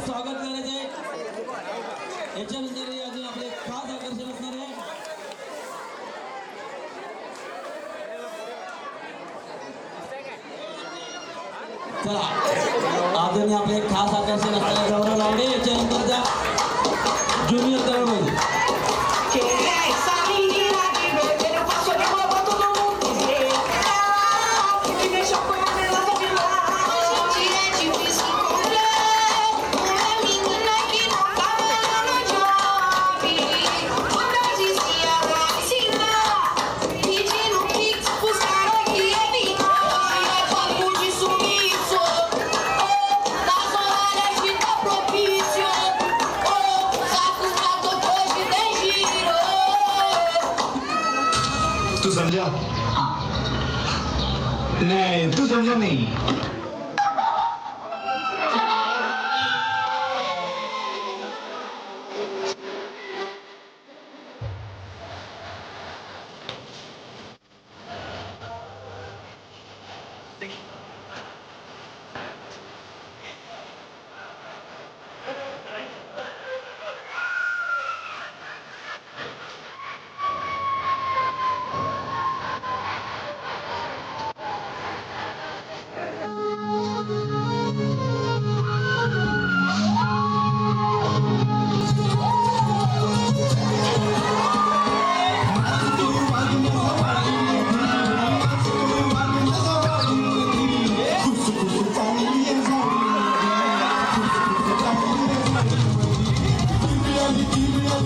स्वागत करायचं आहे याच्यानंतर खास आकर्षण चला खास आकर्षण गौरव लावडे याच्यानंतरच्या junior तू समझा नहीं तू समझा नहीं चल गेला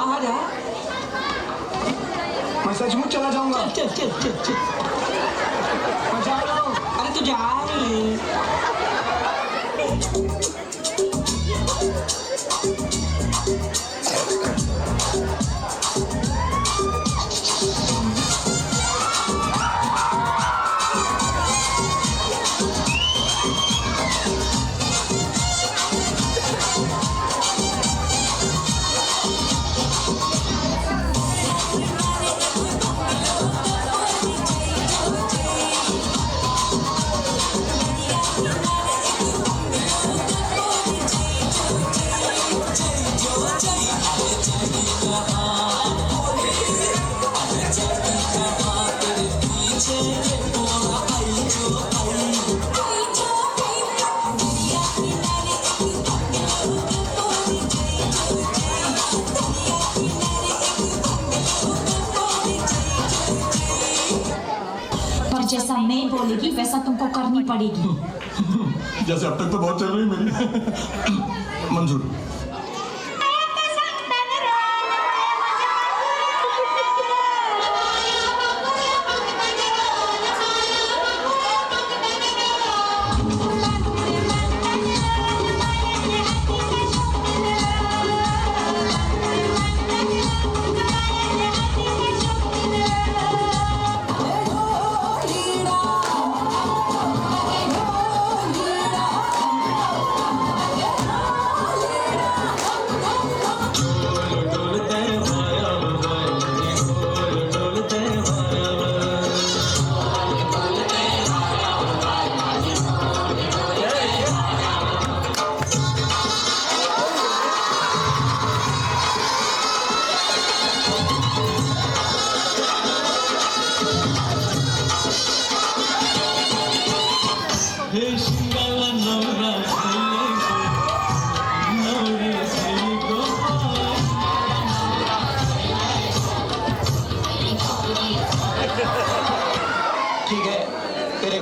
हा हा जा मैं सचमुच चला जाऊंगा। चल चल चल चल मैं जा रहा हूँ। अरे तू जा रे. जैसा मैं बोलेगी वैसा तुमको करनी पड़ेगी। जैसे अब तक तो बहुत चल रही मेरी। मंजूर।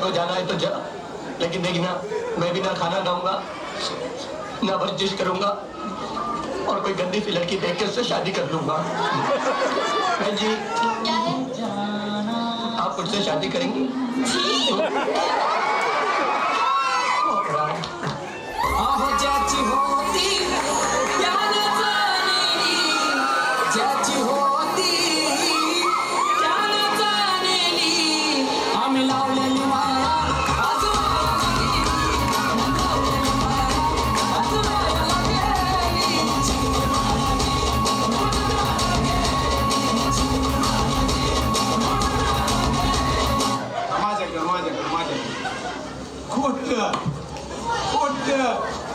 को जाना है तो जा। लेकिन देखना मैं भी ना खाना खाऊँगा ना वर्जिश करूँगा और कोई गंदी सी लड़की देख के उससे शादी कर लूँगा। बहन जी आप मुझसे शादी करेंगी? चाची ज्याची खोट खोट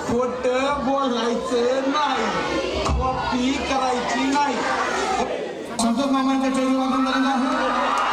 खोट बोलायचं नाही. कॉपी करायची नाही. संतोष मामांच्या चोरी वादन झालेलं आहे.